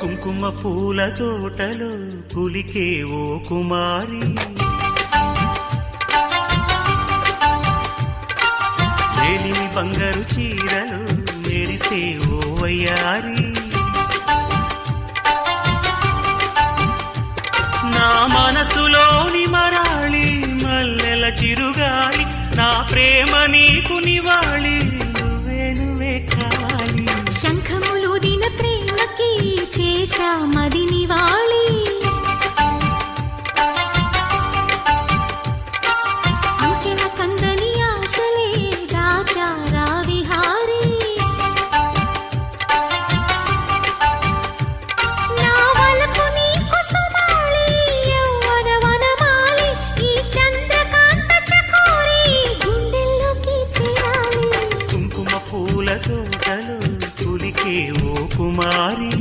కుంకుమ పూల తోటలో పులికే ఓ కుమారి. ఏలిమి బంగారు చీరలు మెరిసే ఓ వయ్యారి. నా మనసులోని మరాళి మల్లెల చిరుగాలి నా ప్రేమ నీకు నివాళి నువ్వే నువ్వే కాలి. శంఖములు దిశ మదిని వాళి అంకెన కందని ఆశలే రాచారా విహారీ నా వలపు నీకు సుమాళి యవ్వన వనమాలి ఈ చంద్రకాంత చకోరి గుండెల్లోకి చేరాలి. కుంకుమ పూల తోటలు కులికే ఓ కుమారి.